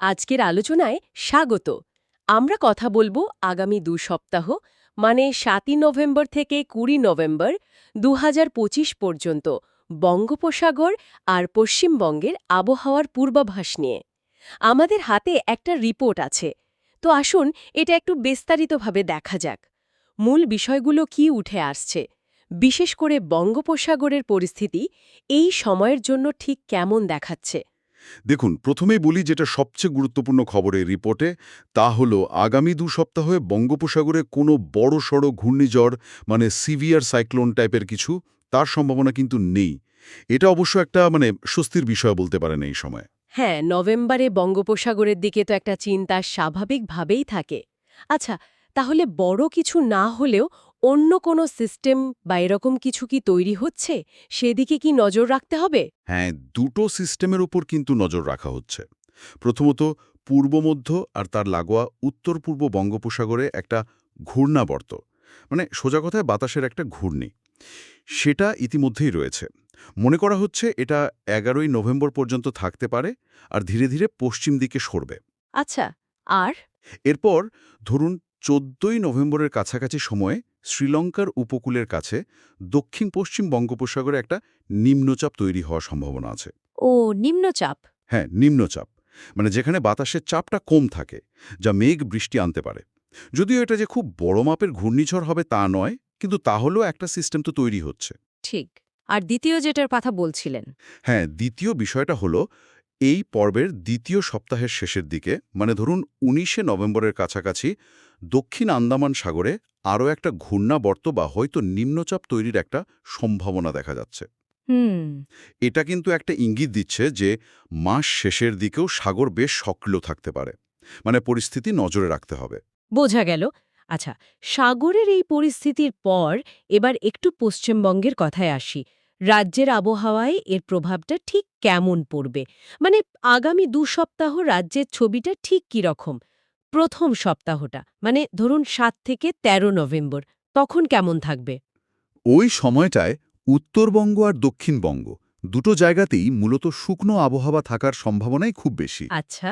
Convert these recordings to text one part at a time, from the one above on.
আজকের আলোচনায় স্বাগত। আমরা কথা বলব আগামী দু সপ্তাহ মানে সাতই নভেম্বর থেকে কুড়ি নভেম্বর দু হাজার পঁচিশ পর্যন্ত বঙ্গোপসাগর আর পশ্চিমবঙ্গের আবহাওয়ার পূর্বাভাস নিয়ে। আমাদের হাতে একটা রিপোর্ট আছে। তো আসুন এটা একটু বিস্তারিতভাবে দেখা যাক। মূল বিষয়গুলো কি উঠে আসছে? বিশেষ করে বঙ্গোপসাগরের পরিস্থিতি এই সময়ের জন্য ঠিক কেমন দেখাচ্ছে? দেখুন, প্রথমেই বলি যেটা সবচেয়ে গুরুত্বপূর্ণ খবরের রিপোর্টে, তা হলো আগামী দু সপ্তাহে বঙ্গোপসাগরে কোনো বড় সড় ঘূর্ণিঝড় মানে সিভিয়ার সাইক্লোন টাইপের কিছু, তার সম্ভাবনা কিন্তু নেই। এটা অবশ্য একটা মানে স্বস্তির বিষয় বলতে পারেন এই সময়। হ্যাঁ নভেম্বরে বঙ্গোপসাগরের দিকে তো একটা চিন্তা স্বাভাবিকভাবেই থাকে। আচ্ছা তাহলে বড় কিছু না হলেও অন্য কোনো সিস্টেম বা এরকম কিছু কি তৈরি হচ্ছে? সেদিকে কি নজর রাখতে হবে? হ্যাঁ দুটো সিস্টেমের উপর কিন্তু নজর রাখা হচ্ছে। প্রথমত পূর্ব মধ্য আর তার লাগোয়া উত্তর পূর্ব বঙ্গোপসাগরে একটা ঘূর্ণাবর্ত মানে সোজা কথায় বাতাসের একটা ঘূর্ণি। সেটা ইতিমধ্যেই রয়েছে। মনে করা হচ্ছে এটা এগারোই নভেম্বর পর্যন্ত থাকতে পারে আর ধীরে ধীরে পশ্চিম দিকে সরবে। আচ্ছা আর? এরপর ধরুন চোদ্দই নভেম্বরের কাছাকাছি সময়ে শ্রীলঙ্কার উপকূলের কাছে দক্ষিণ পশ্চিম বঙ্গোপসাগরে একটা নিম্নচাপ তৈরি হওয়ার সম্ভাবনা আছে। ও নিম্নচাপ? হ্যাঁ নিম্নচাপ। মানে যেখানে বাতাসের চাপটা কম থাকে যা মেঘ বৃষ্টি আনতে পারে। যদিও এটা যে খুব বড় মাপের ঘূর্ণিঝড় হবে তা নয় কিন্তু তাহলেও একটা সিস্টেম তো তৈরি হচ্ছে। ঠিক। আর দ্বিতীয় যেটার কথা বলছিলেন? হ্যাঁ দ্বিতীয় বিষয়টা হলো এই পর্বের দ্বিতীয় সপ্তাহের শেষের দিকে মানে ধরুন উনিশে নভেম্বরের কাছাকাছি দক্ষিণ আন্দামান সাগরে আরও একটা ঘূর্ণাবর্ত বা হয়তো নিম্নচাপ তৈরির একটা সম্ভাবনা দেখা যাচ্ছে। হুম। এটা কিন্তু একটা ইঙ্গিত দিচ্ছে যে মাস শেষের দিকেও সাগর বেশ সক্রিয় থাকতে পারে। মানে পরিস্থিতি নজরে রাখতে হবে। বোঝা গেল। আচ্ছা সাগরের এই পরিস্থিতির পর এবার একটু পশ্চিমবঙ্গের কথায় আসি। রাজ্যের আবহাওয়ায় এর প্রভাবটা ঠিক কেমন পড়বে? মানে আগামী দু সপ্তাহ রাজ্যের ছবিটা ঠিক কি রকম? প্রথম সপ্তাহটা মানে ধরুন সাত থেকে ১৩ নভেম্বর তখন কেমন থাকবে? ওই সময়টায় উত্তরবঙ্গ আর দক্ষিণবঙ্গ দুটো জায়গাতেই মূলত শুকনো আবহাওয়া থাকার সম্ভাবনাই খুব বেশি। আচ্ছা।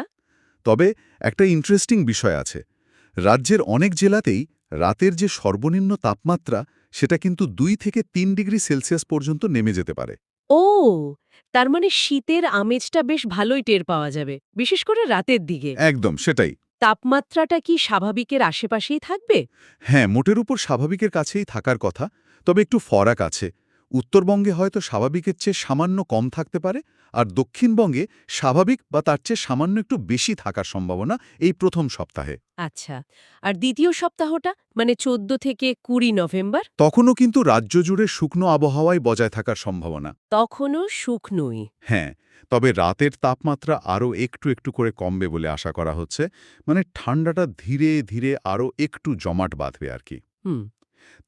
তবে একটা ইন্টারেস্টিং বিষয় আছে। রাজ্যের অনেক জেলাতেই রাতের যে সর্বনিম্ন তাপমাত্রা সেটা কিন্তু দুই থেকে তিন ডিগ্রি সেলসিয়াস পর্যন্ত নেমে যেতে পারে। ও! তার মানে শীতের আমেজটা বেশ ভালোই টের পাওয়া যাবে বিশেষ করে রাতের দিকে। একদম সেটাই। তাপমাত্রাটা কি স্বাভাবিকের আশেপাশেই থাকবে? হ্যাঁ মোটের উপর স্বাভাবিকের কাছেই থাকার কথা, তবে একটু ফরাক আছে। উত্তরবঙ্গে হয়তো স্বাভাবিকের চেয়ে সামান্য কম থাকতে পারে আর দক্ষিণবঙ্গে স্বাভাবিক বা তার চেয়ে সামান্য একটু বেশি থাকার সম্ভাবনা এই প্রথম সপ্তাহে। আচ্ছা আর দ্বিতীয় সপ্তাহটা? মানে ১৪ থেকে কুড়ি নভেম্বর? তখনও কিন্তু রাজ্য জুড়ে শুকনো আবহাওয়ায় বজায় থাকার সম্ভাবনা। তখনও শুকনোই। হ্যাঁ তবে রাতের তাপমাত্রা আরও একটু একটু করে কমবে বলে আশা করা হচ্ছে। মানে ঠান্ডাটা ধীরে ধীরে আরও একটু জমাট বাঁধবে আর কি। হুম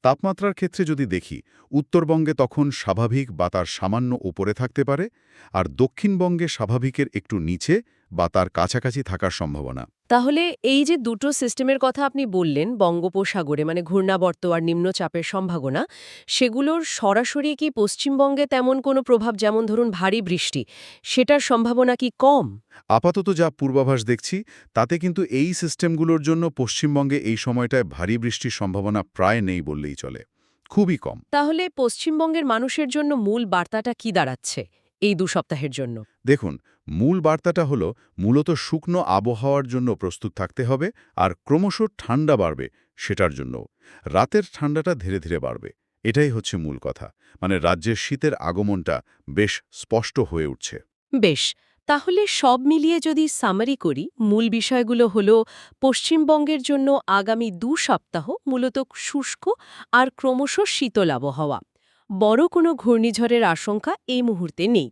তাপমাত্রার ক্ষেত্রে যদি দেখি, উত্তরবঙ্গে তখন স্বাভাবিক বা তার সামান্য ওপরে থাকতে পারে, আর দক্ষিণবঙ্গে স্বাভাবিকের একটু নিচে বা তার কাছাকাছি থাকার সম্ভাবনা। তাহলে এই যে দুটো সিস্টেমের কথা আপনি বললেন বঙ্গোপসাগরে মানে ঘূর্ণাবর্ত আর নিম্নচাপের সম্ভাবনা সেগুলোর সরাসরি কি পশ্চিমবঙ্গে তেমন কোনো প্রভাব যেমন ধরুন ভারী বৃষ্টি সেটার সম্ভাবনা কি কম? আপাতত যা পূর্বাভাস দেখছি তাতে কিন্তু এই সিস্টেমগুলোর জন্য পশ্চিমবঙ্গে এই সময়টায় ভারী বৃষ্টির সম্ভাবনা প্রায় নেই বললেই চলে। খুবই কম। তাহলে পশ্চিমবঙ্গের মানুষের জন্য মূল বার্তাটা কি দাঁড়াচ্ছে? এই দু সপ্তাহের জন্য। দেখুন মূল বার্তাটা হলো মূলত শুকনো আবহাওয়ার জন্য প্রস্তুত থাকতে হবে আর ক্রমশ ঠান্ডা বাড়বে সেটার জন্য। রাতের ঠান্ডাটা ধীরে ধীরে বাড়বে এটাই হচ্ছে মূল কথা। মানে রাজ্যের শীতের আগমনটা বেশ স্পষ্ট হয়ে উঠছে। বেশ তাহলে সব মিলিয়ে যদি সামারি করি মূল বিষয়গুলো হল পশ্চিমবঙ্গের জন্য আগামী দু সপ্তাহ মূলত শুষ্ক আর ক্রমশ শীতল আবহাওয়া। বড় কোনো ঘূর্ণিঝড়ের আশঙ্কা এই মুহূর্তে নেই।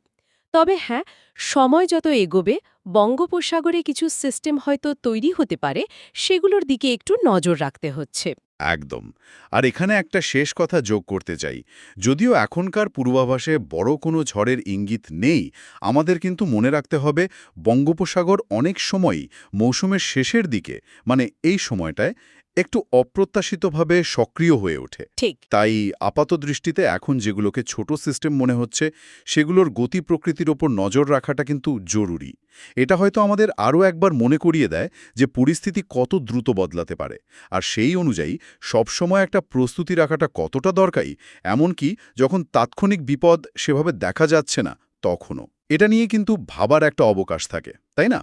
তবে হ্যাঁ সময় যত এগোবে, বঙ্গোপসাগরে কিছু সিস্টেম হয়তো তৈরি হতে পারে, সেগুলোর দিকে একটু নজর রাখতে হচ্ছে। একদম। আর এখানে একটা শেষ কথা যোগ করতে চাই। যদিও এখনকার পূর্বাভাসে বড় কোনো ঝড়ের ইঙ্গিত নেই, আমাদের কিন্তু মনে রাখতে হবে বঙ্গোপসাগর অনেক সময়ই মৌসুমের শেষের দিকে মানে এই সময়টায় একটু অপ্রত্যাশিতভাবে সক্রিয় হয়ে ওঠে। ঠিক। তাই আপাত দৃষ্টিতে এখন যেগুলোকে ছোট সিস্টেম মনে হচ্ছে সেগুলোর গতি প্রকৃতির ওপর নজর রাখাটা কিন্তু জরুরি। এটা হয়তো আমাদের আরও একবার মনে করিয়ে দেয় যে পরিস্থিতি কত দ্রুত বদলাতে পারে। আর সেই অনুযায়ী সবসময় একটা প্রস্তুতি রাখাটা কতটা দরকারি এমনকি যখন তাৎক্ষণিক বিপদ সেভাবে দেখা যাচ্ছে না তখনও। এটা নিয়ে কিন্তু ভাবার একটা অবকাশ থাকে তাই না?